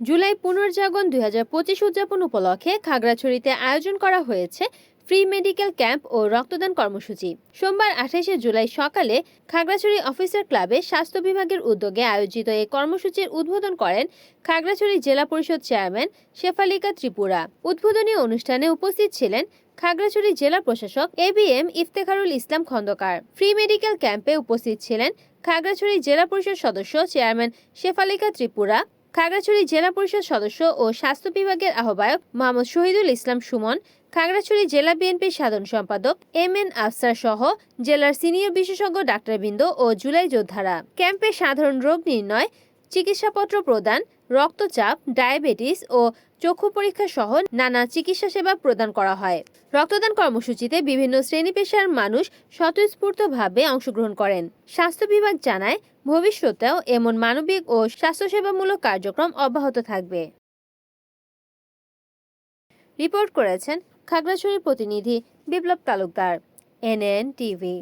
জুলাই পুনর্জাগরণ দুই হাজার পঁচিশ উদযাপন উপলক্ষে খাগড়াছড়িতে আয়োজন করা হয়েছে ফ্রি মেডিকেল ক্যাম্প ও রক্তদান কর্মসূচি। সোমবার আঠাশে জুলাই সকালে খাগড়াছড়ি অফিসার ক্লাবে স্বাস্থ্য বিভাগের উদ্যোগে আয়োজিত এই কর্মসূচির উদ্বোধন করেন খাগড়াছড়ি জেলা পরিষদ চেয়ারম্যান শেফালিকা ত্রিপুরা। উদ্বোধনী অনুষ্ঠানে উপস্থিত ছিলেন খাগড়াছড়ি জেলা প্রশাসক A B M Iftekharul Islam Khandaker. Free medical ক্যাম্পে উপস্থিত ছিলেন খাগড়াছড়ি জেলা পরিষদ সদস্য চেয়ারম্যান শেফালিকা ত্রিপুরা। খাগড়াছড়ি জেলা পরিষদ সদস্য ও স্বাস্থ্য বিভাগের আহ্বায়ক মোহাম্মদ শহীদুল ইসলাম সুমন, খাগড়াছড়ি জেলা বিএনপির সাধারণ সম্পাদক এম এন আফসার সহ জেলার সিনিয়র বিশেষজ্ঞ ডাক্তারবৃন্দ ও জুলাই যোদ্ধারা। ক্যাম্পে সাধারণ রোগ নির্ণয় চিকিৎসাপত্র প্রদান, রক্তচাপ, ডায়াবেটিস ও চক্ষু পরীক্ষা সহ নানা চিকিৎসা সেবা প্রদান করা হয়। রক্তদান কর্মসূচিতে বিভিন্ন শ্রেণি পেশার মানুষ স্বতঃস্ফূর্তভাবে অংশগ্রহণ করেন। স্বাস্থ্য বিভাগ জানায়, ভবিষ্যতেও এমন মানবিক ও স্বাস্থ্যসেবামূলক কার্যক্রম অব্যাহত থাকবে। রিপোর্ট করেছেন খাগড়াছড়ির প্রতিনিধি বিপ্লব তালুকদার, এনএন টিভি।